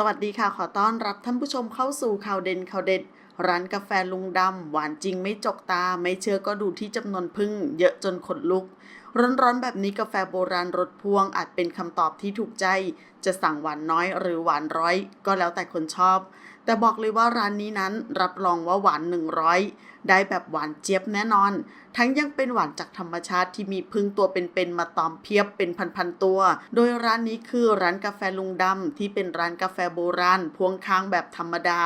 สวัสดีค่ะ ขอต้อนรับท่านผู้ชมเข้าสู่ข่าวเด่นข่าวเด็ด ร้านกาแฟลุงดำ หวานจริงไม่จกตา ไม่เชื่อก็ดูที่จำนวนพึ่ง เยอะจนขนลุก ร้อนๆแบบนี้กาแฟโบราณรสพวงอาจเป็นคำตอบที่ถูกใจ จะสั่งหวานน้อยหรือหวานร้อย ก็แล้วแต่คนชอบ แต่บอกเลยว่าร้านนี้นั้นรับรองว่าหวาน 100 ได้แบบหวานเจี๊ยบแน่นอน ทั้งยังเป็นหวานจากธรรมชาติที่มีพึ่งตัวเป็นๆมาตอมเพียบเป็นพันๆตัว โดยร้านนี้คือร้านกาแฟลุงดำที่เป็นร้านกาแฟโบราณพวงค้างแบบธรรมดา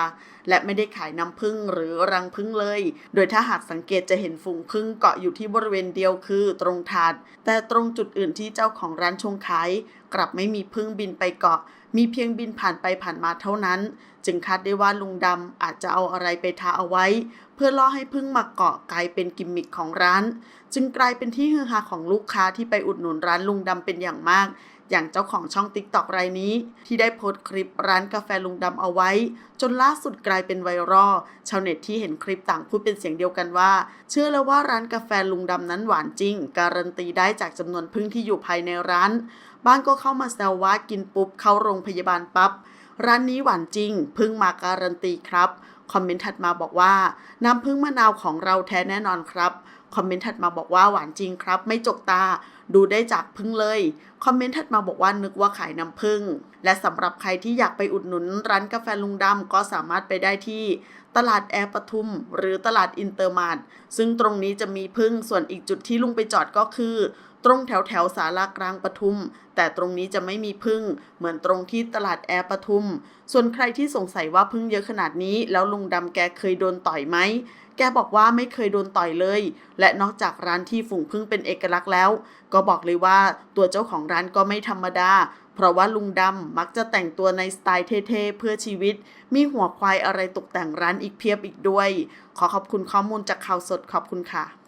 และไม่ได้ขายน้ำผึ้งหรือรังผึ้งเลย โดยถ้าหากสังเกตจะเห็นฝูงผึ้งเกาะอยู่ที่บริเวณเดียวคือตรงถาด แต่ตรงจุดอื่นที่เจ้าของร้านชงขายกลับไม่มีผึ้งบินไปเกาะ มีเพียงบินผ่านไปผ่านมาเท่านั้น จึงคาดได้ว่าลุงดำอาจจะเอาอะไรไปทาเอาไว้ เพื่อล่อให้พึ่งมาเกาะกลายเป็นกิมมิคของร้าน จึงกลายเป็นที่ฮือฮาของลูกค้าที่ไปอุดหนุนร้านลุงดำเป็นอย่างมาก อย่างเจ้าของช่องติ๊กตอกรายนี้ ที่ได้โพสต์คลิปร้านกาแฟลุงดำเอาไว้ จนล่าสุดกลายเป็นไวรัลชาวเน็ตที่เห็นคลิปต่างพูดเป็นเสียงเดียวกันว่า เชื่อแล้วว่าร้านกาแฟลุงดำนั้นหวานจริง การันตีได้จากจำนวนพึ่งที่อยู่ภายในร้าน บ้านก็เข้ามาแซวว่ากินปุ๊บเข้าโรงพยาบาลปั๊บร้านนี้หวานจริงพึ่งมาการันตีครับคอมเมนต์ถัดมาบอกว่า น้ำพึ่งมะนาวของเราแท้แน่นอนครับ คอมเมนต์ถัดมาบอกว่าหวานจริงครับ ไม่จกตา ดูได้จากพึ่งเลย คอมเมนต์ถัดมาบอกว่านึกว่าขายน้ำพึ่ง และสำหรับใครที่อยากไปอุดหนุนร้านกาแฟลุงดำก็สามารถไปได้ที่ตลาดแอร์ปทุม หรือตลาดอินเตอร์มาร์ทซึ่งตรงนี้จะมีพึ่งส่วนอีกจุดที่ลุงไปจอดก็คือ ตรงแถวแถวสารากลางปทุม แต่ตรงนี้จะไม่มีพึ่ง เหมือนตรงที่ตลาดแอร์ปทุม ส่วนใครที่สงสัยว่าพึ่งเยอะขนาดนี้ แล้วลุงดำแกเคยโดนต่อยไหม กบอกว่าไม่เคยโดนต่อยเลย และนอกจากร้านที่ฝูงพึ่งเป็นเอกลักษณ์แล้ว ก็บอกเลยว่าตัวเจ้าของร้านก็ไม่ธรรมดา เพราะว่าลุงดำมักจะแต่งตัวในสไตล์เท่ๆเพื่อชีวิต มีหัวควายอะไรตกแต่งร้านอีกเพียบอีกด้วย ขอขอบคุณข้อมูลจากข่าวสดขอบคุณค่ะ